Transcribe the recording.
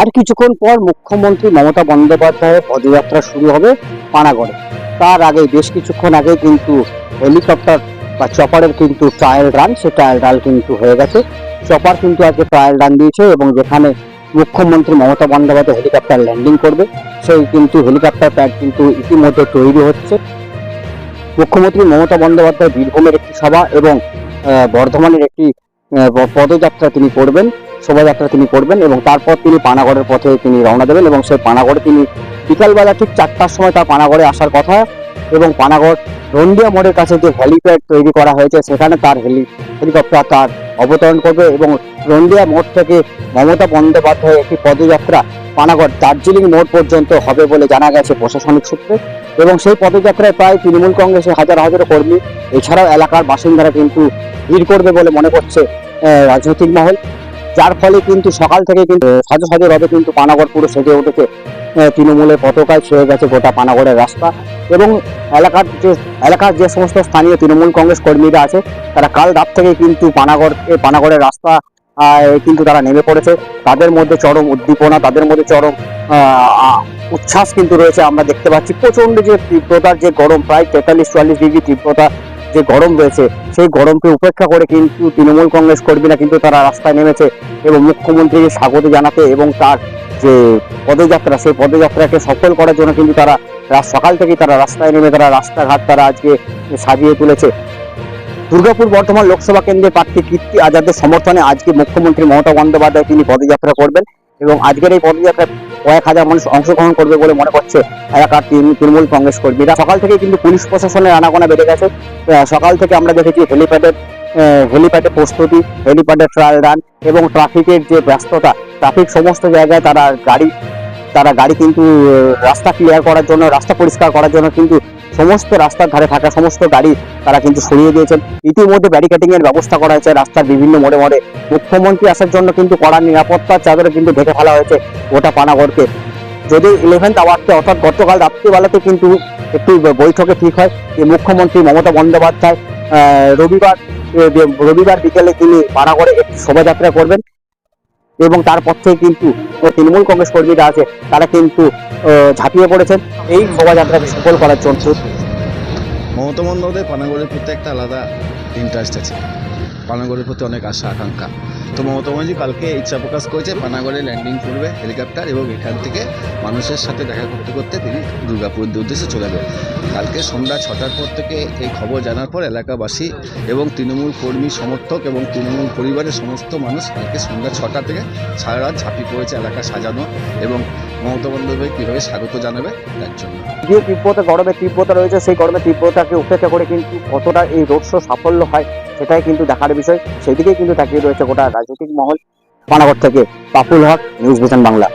আর কিছুক্ষণ পর মুখ্যমন্ত্রী মমতা বন্দ্যোপাধ্যায়ের পদযাত্রা শুরু হবে পানাগড়ে। তার আগে বেশ কিছুক্ষণ আগে কিন্তু হেলিকপ্টার বা চপারের কিন্তু ট্রায়াল রান সে ট্রায়াল রান কিন্তু হয়ে গেছে। চপার কিন্তু আজকে ট্রায়াল রান দিয়েছে এবং যেখানে মুখ্যমন্ত্রী মমতা বন্দ্যোপাধ্যায় হেলিকপ্টার ল্যান্ডিং করবে, সেই কিন্তু হেলিকপ্টার প্যাড কিন্তু ইতিমধ্যে তৈরি হচ্ছে। মুখ্যমন্ত্রী মমতা বন্দ্যোপাধ্যায় বীরভূমের একটি সভা এবং বর্ধমানের একটি পদযাত্রা তিনি করবেন, শোভাযাত্রা তিনি করবেন এবং তারপর তিনি পানাগড়ের পথে তিনি রওনা দেবেন এবং সেই পানাগড়ে তিনি বিকালবেলা ঠিক চারটার সময় তার পানাগড়ে আসার কথা এবং পানাগড় রন্ডিয়া মোড়ের কাছে যে হেলিপ্যাড তৈরি করা হয়েছে, সেখানে তার হেলি হেলিকপ্টার তার অবতরণ করবে এবং রন্ডিয়া মোড় থেকে মমতা বন্দ্যোপাধ্যায়ের একটি পদযাত্রা পানাগড় দার্জিলিং মোড় পর্যন্ত হবে বলে জানা গেছে প্রশাসনিক সূত্রে এবং সেই পদযাত্রায় প্রায় তৃণমূল কংগ্রেসের হাজার হাজার কর্মী, এছাড়াও এলাকার বাসিন্দারা কিন্তু ভিড় করবে বলে মনে করছে রাজনৈতিক মহল, যার ফলে কিন্তু সকাল থেকে কিন্তু সাজো সাজো রবে কিন্তু পানাগড় পুরো সেজে উঠেছে। তৃণমূলের পতাকায় ছেয়ে গেছে গোটা পানাগড়ের রাস্তা এবং এলাকার যে এলাকার যে সমস্ত স্থানীয় তৃণমূল কংগ্রেস কর্মীরা আছে, তারা কাল রাত থেকে কিন্তু পানাগড় পানাগড়ের রাস্তা কিন্তু তারা নেমে পড়েছে। তাদের মধ্যে চরম উদ্দীপনা, তাদের মধ্যে চরম উচ্ছ্বাস কিন্তু রয়েছে। আমরা দেখতে পাচ্ছি প্রচণ্ড যে তীব্রতার যে গরম, প্রায় তেতাল্লিশ চুয়াল্লিশ ডিগ্রি তীব্রতা যে গরম রয়েছে, সেই গরমকে উপেক্ষা করে কিন্তু তৃণমূল কংগ্রেস কর্মীরা কিন্তু তারা রাস্তায় নেমেছে এবং মুখ্যমন্ত্রীকে স্বাগত জানাতে এবং তার যে পদযাত্রা, সেই পদযাত্রাকে সফল করার জন্য কিন্তু তারা সকাল থেকেই তারা রাস্তায় নেমে তারা রাস্তাঘাট তারা আজকে সাজিয়ে তুলেছে। দুর্গাপুর বর্ধমান লোকসভা কেন্দ্রের প্রার্থী কীর্তি আজাদের সমর্থনে আজকে মুখ্যমন্ত্রী মমতা বন্দ্যোপাধ্যায় তিনি পদযাত্রা করবেন এবং আজকের এই পদযাত্রায় কয়েক হাজার মানুষ অংশগ্রহণ করবে বলে মনে করছে এলাকার তৃণ- তৃণমূল কংগ্রেস কর্মীরা। সকাল থেকে কিন্তু পুলিশ প্রশাসনের আনাগোনা বেড়ে গেছে। সকাল থেকে আমরা দেখেছি হেলিপ্যাডের হেলিপ্যাডের প্রস্তুতি হেলিপ্যাডের ট্রায়াল রান এবং ট্রাফিকের যে ব্যস্ততা, ট্রাফিক সমস্ত জায়গায় তারা গাড়ি তারা গাড়ি কিন্তু রাস্তা ক্লিয়ার করার জন্য, রাস্তা পরিষ্কার করার জন্য কিন্তু সমস্ত রাস্তার ধারে থাকা সমস্ত গাড়ি তারা কিন্তু সরিয়ে দিয়েছেন। ইতিমধ্যে ব্যারিকেডিং এর ব্যবস্থা করা হয়েছে রাস্তার বিভিন্ন মোড়ে মোড়ে। মুখ্যমন্ত্রী আসার জন্য কিন্তু কড়া নিরাপত্তার চাদরে কিন্তু ঢেকে ফেলা হয়েছে গোটা পানাগড়কে। যদি ইলেভেন্থ আওয়ারতে অর্থাৎ গতকাল রাত্রিবেলাতে কিন্তু একটু বৈঠকে ঠিক হয়, যে মুখ্যমন্ত্রী মমতা বন্দ্যোপাধ্যায় রবিবার রবিবার বিকেলে তিনি পানাগড়ে একটি শোভাযাত্রা করবেন। এবং তারপর থেকে কিন্তু তৃণমূল কংগ্রেস কর্মীরা আছে, তারা কিন্তু ঝাঁপিয়ে পড়েছেন। এই শোভাযাত্রাকে সফল করার জন্য। মমতা বন্দ্যোপাধ্যায় পানাগড়ের একটা আলাদা ইন্টারেস্ট আছে। পানাগড়ের প্রতি অনেক আশা, আকাঙ্ক্ষা। তো মমতা ব্যানার্জি কালকে ইচ্ছা প্রকাশ করেছে, পানাগড়ে ল্যান্ডিং করবে হেলিকপ্টার এবং এখান থেকে মানুষের সাথে দেখা করতে করতে তিনি দুর্গাপুরের উদ্দেশ্যে চলে যাবেন। কালকে সন্ধ্যা ছটার পর থেকে এই খবর জানার পর এলাকাবাসী এবং তৃণমূল কর্মী সমর্থক এবং তৃণমূল পরিবারের সমস্ত মানুষ কালকে সন্ধ্যা ছটা থেকে সারা রাত ঝাঁপিয়ে পড়েছে এলাকা সাজানো এবং মমতা বন্দ্যোপাধ্যায় কীভাবে স্বাগত জানাবে তার জন্য। যে তীব্রতা গরমের তীব্রতা রয়েছে, সেই গরমের তীব্রতাকে উপেক্ষা করে কিন্তু কতটা এই রোড শো সাফল্য হয় সেটাই কিন্তু দেখার বিষয়। সেদিকেই কিন্তু তাকিয়ে রয়েছে গোটা রাজনৈতিক মহল, পানাগড় থেকে পাপুল হক, নিউজ ভিশন বাংলা।